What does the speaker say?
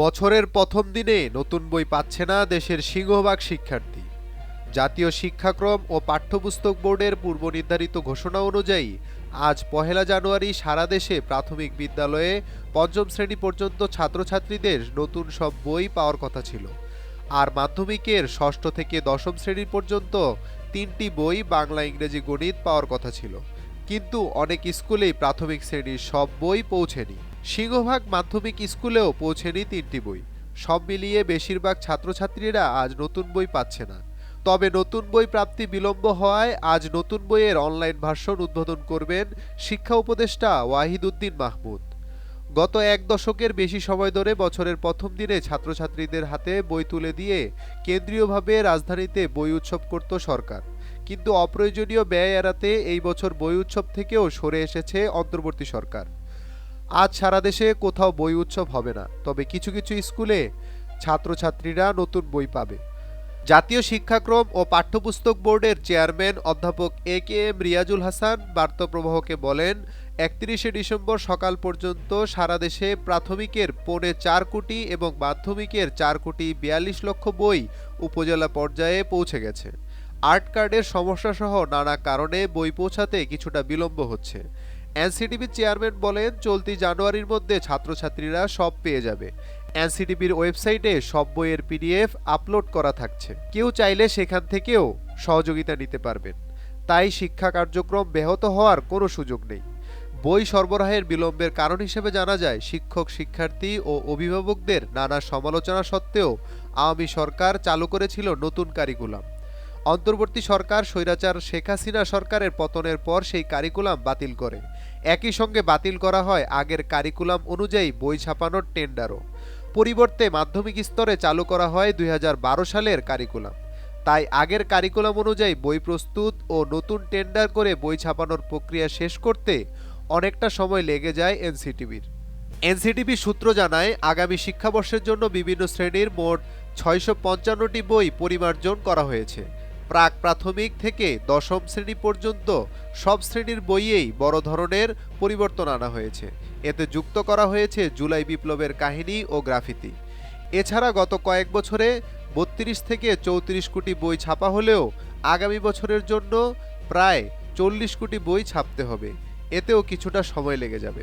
বছরের প্রথম দিনে নতুন বই পাচ্ছে না দেশের সিংহভাগ শিক্ষার্থী। জাতীয় শিক্ষাক্রম ও পাঠ্যপুস্তক বোর্ডের পূর্ব নির্ধারিত ঘোষণা অনুযায়ী, আজ পহেলা জানুয়ারি সারা দেশে প্রাথমিক বিদ্যালয়ে পঞ্চম শ্রেণি পর্যন্ত ছাত্রছাত্রীদের নতুন সব বই পাওয়ার কথা ছিল। আর মাধ্যমিকের ষষ্ঠ থেকে দশম শ্রেণি পর্যন্ত তিনটি বই বাংলা, ইংরেজি, গণিত পাওয়ার কথা ছিল। কিন্তু অনেক স্কুলেই প্রাথমিক শ্রেণির সব বই পৌঁছেনি। সিংহভাগ মাধ্যমিক স্কুলেও পৌঁছেনি তিনটি বই। সব মিলিয়ে বেশিরভাগ ছাত্রছাত্রীরা আজ নতুন বই পাচ্ছে না। তবে নতুন বই প্রাপ্তি বিলম্ব হওয়ায় আজ নতুন বইয়ের অনলাইন ভার্সন উদ্বোধন করবেন শিক্ষা উপদেষ্টা ওয়াহিদ উদ্দিন মাহমুদ। গত এক দশকের বেশি সময় ধরে বছরের প্রথম দিনে ছাত্রছাত্রীদের হাতে বই তুলে দিয়ে কেন্দ্রীয়ভাবে রাজধানীতে বই উৎসব করত সরকার। কিন্তু অপ্রয়োজনীয় ব্যয় এড়াতে এই বছর বই উৎসব থেকেও সরে এসেছে অন্তর্বর্তী সরকার। আজ সারা দেশে কোথাও বই উৎসব হবে না, তবে কিছু কিছু স্কুলে ছাত্রছাত্রীরা নতুন বই পাবে। জাতীয় শিক্ষাক্রম ও পাঠ্যপুস্তক বোর্ডের চেয়ারম্যান অধ্যাপক A K M Riazul Hasan বার্তাপ্রবাহকে বলেন, একত্রিশে ডিসেম্বর সকাল পর্যন্ত সারা দেশে প্রাথমিকের পৌনে চার কোটি এবং মাধ্যমিকের চার কোটি বিয়াল্লিশ লক্ষ বই উপজেলা পর্যায়ে পৌঁছে গেছে। আর্ট কার্ডের সমস্যাসহ নানা কারণে বই পৌঁছাতে কিছুটা বিলম্ব হচ্ছে। এনসিটিভির চেয়ারম্যান বলেন, চলতি জানুয়ারির মধ্যে ছাত্রছাত্রীরা সব পেয়ে যাবে। এনসিটিভির ওয়েবসাইটে সব বইয়ের পিডিএফ আপলোড করা থাকছে। কেউ চাইলে সেখান থেকেও সহযোগিতা নিতে পারবেন। তাই শিক্ষা কার্যক্রম ব্যাহত হওয়ার কোনো সুযোগ নেই। বই সরবরাহের বিলম্বের কারণ হিসেবে জানা যায়, শিক্ষক, শিক্ষার্থী ও অভিভাবকদের নানা সমালোচনা সত্ত্বেও আওয়ামী সরকার চালু করেছিল নতুন কারিকুলাম। অন্তর্বর্তী সরকার স্বৈরাচার শেখ হাসিনা সরকারের পতনের পর সেই কারিকুলাম বাতিল করে। একই সঙ্গে বাতিল করা হয় আগের কারিকুলাম অনুযায়ী বই ছাপানোর টেন্ডারও। পরিবর্তে মাধ্যমিক স্তরে চালু করা হয় দুই হাজার বারো সালের কারিকুলাম। তাই আগের কারিকুলাম অনুযায়ী বই প্রস্তুত ও নতুন টেন্ডার করে বই ছাপানোর প্রক্রিয়া শেষ করতে অনেকটা সময় লেগে যায় এনসিটিভির। এনসিটিভি সূত্র জানায়, আগামী শিক্ষাবর্ষের জন্য বিভিন্ন শ্রেণির মোট ছয়শো পঞ্চান্নটি বই পরিমার্জন করা হয়েছে। প্রাক প্রাথমিক থেকে দশম শ্রেণি পর্যন্ত সব শ্রেণির বইয়েই বড় ধরনের পরিবর্তন আনা হয়েছে। এতে যুক্ত করা হয়েছে জুলাই বিপ্লবের কাহিনী ও গ্রাফিতি। এছাড়া গত কয়েক বছরে বত্রিশ থেকে চৌত্রিশ কোটি বই ছাপা হলেও আগামী বছরের জন্য প্রায় চল্লিশ কোটি বই ছাপতে হবে। এতেও কিছুটা সময় লেগে যাবে।